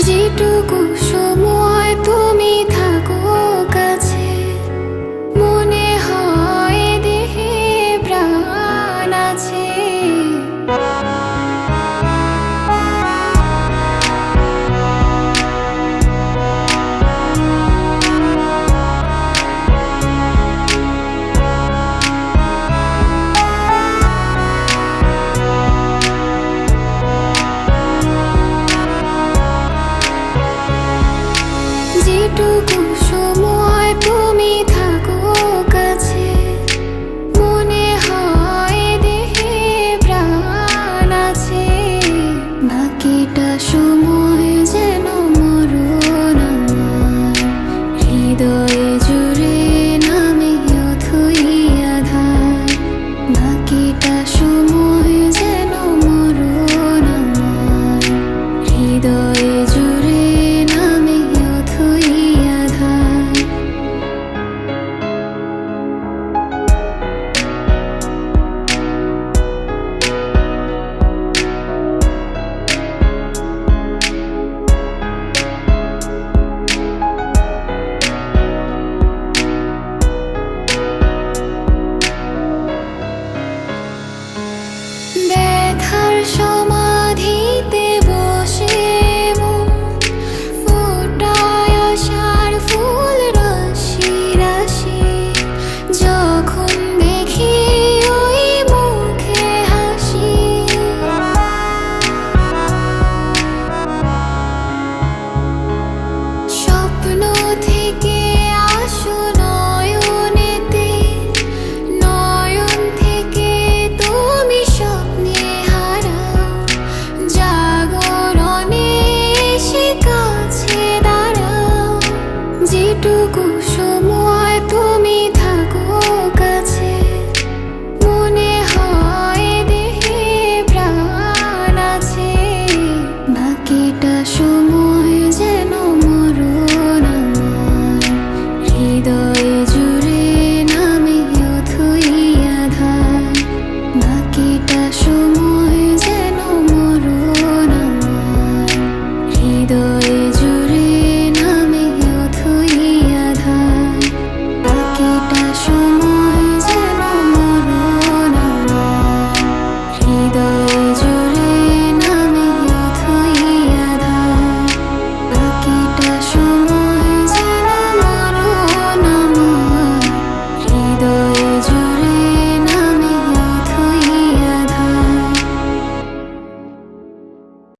যেটুকু সময় তুমি থাক যেটুকু সময় তুমি থাকো কাছে। মনে হয় দেহে প্রাণ আছে। বাকিটা সময় যেন মরণ হৃদয়ে জুড়ে নামে অথই আধার। বাকিটা সময় show যেটুকু